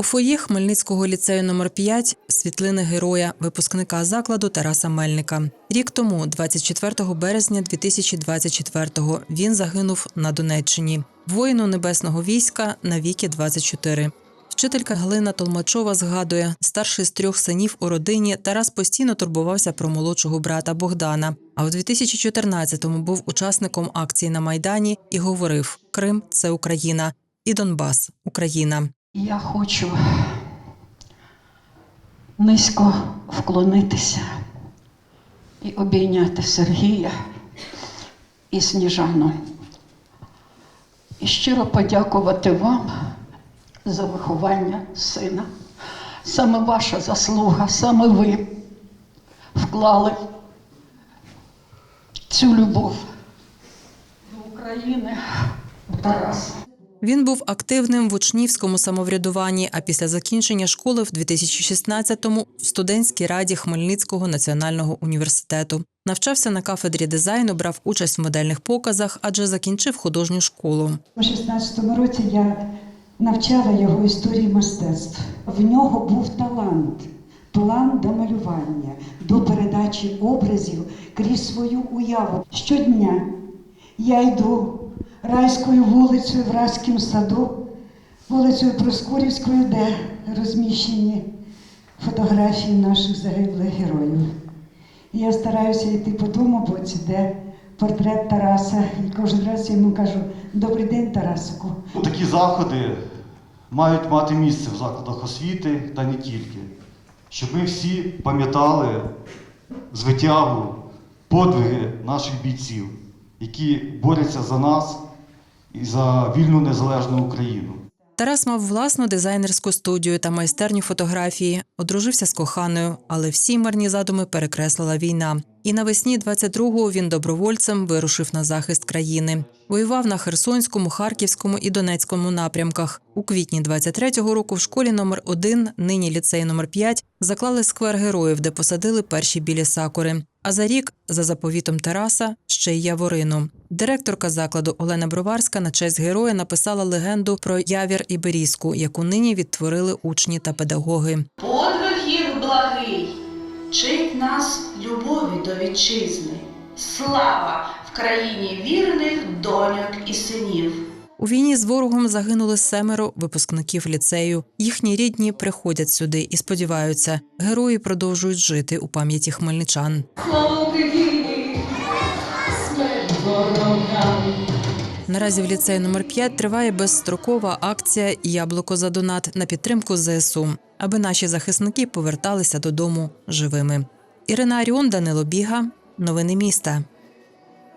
У фоє Хмельницького ліцею номер 5 світлини героя, випускника закладу Тараса Мельника. Рік тому, 24 березня 2024-го, він загинув на Донеччині. Воїну небесного війська на віки 24. Вчителька Галина Толмачова згадує, старший з трьох синів у родині Тарас постійно турбувався про молодшого брата Богдана. А у 2014-му був учасником акції на Майдані і говорив: Крим це Україна і Донбас Україна. Я хочу низько вклонитися і обійняти Сергія і Сніжану. І щиро подякувати вам за виховання сина. Саме ваша заслуга, саме ви вклали цю любов до України в Тараса. Він був активним в учнівському самоврядуванні, а після закінчення школи в 2016-му в студентській раді Хмельницького національного університету. Навчався на кафедрі дизайну, брав участь в модельних показах, адже закінчив художню школу. У 16-му році я навчала його історії мистецтв. В нього був талант, план до малювання, до передачі образів крізь свою уяву. Щодня я йду райською вулицею в райському саду, вулицею Проскурівською, де розміщені фотографії наших загиблих героїв. І я стараюся йти по тому боці, де портрет Тараса. І кожен раз я йому кажу: Добрий день, Тарасику. Такі заходи мають мати місце в закладах освіти та не тільки, щоб ми всі пам'ятали звитягу, подвиги наших бійців, які борються за нас і за вільну незалежну Україну. Тарас мав власну дизайнерську студію та майстерню фотографії, одружився з коханою, але всі марні задуми перекреслила війна. І навесні 22-го він добровольцем вирушив на захист країни. Воював на Херсонському, Харківському і Донецькому напрямках. У квітні 23-го року в школі номер 1 нині ліцей номер 5 заклали сквер героїв, де посадили перші білі сакури. А за рік, за заповітом Тараса, ще й Яворину. Директорка закладу Олена Броварська на честь героя написала легенду про явір і берізку, яку нині відтворили учні та педагоги. Подвиг благий, вчить нас любові до вітчизни. Слава в країні вірних доньок і синів. У війні з ворогом загинули семеро випускників ліцею. Їхні рідні приходять сюди і сподіваються, герої продовжують жити у пам'яті хмельничан. Наразі в ліцеї номер 5 триває безстрокова акція Яблуко за донат на підтримку ЗСУ, аби наші захисники поверталися додому живими. Ірина Аріон, Данило Біга, новини міста.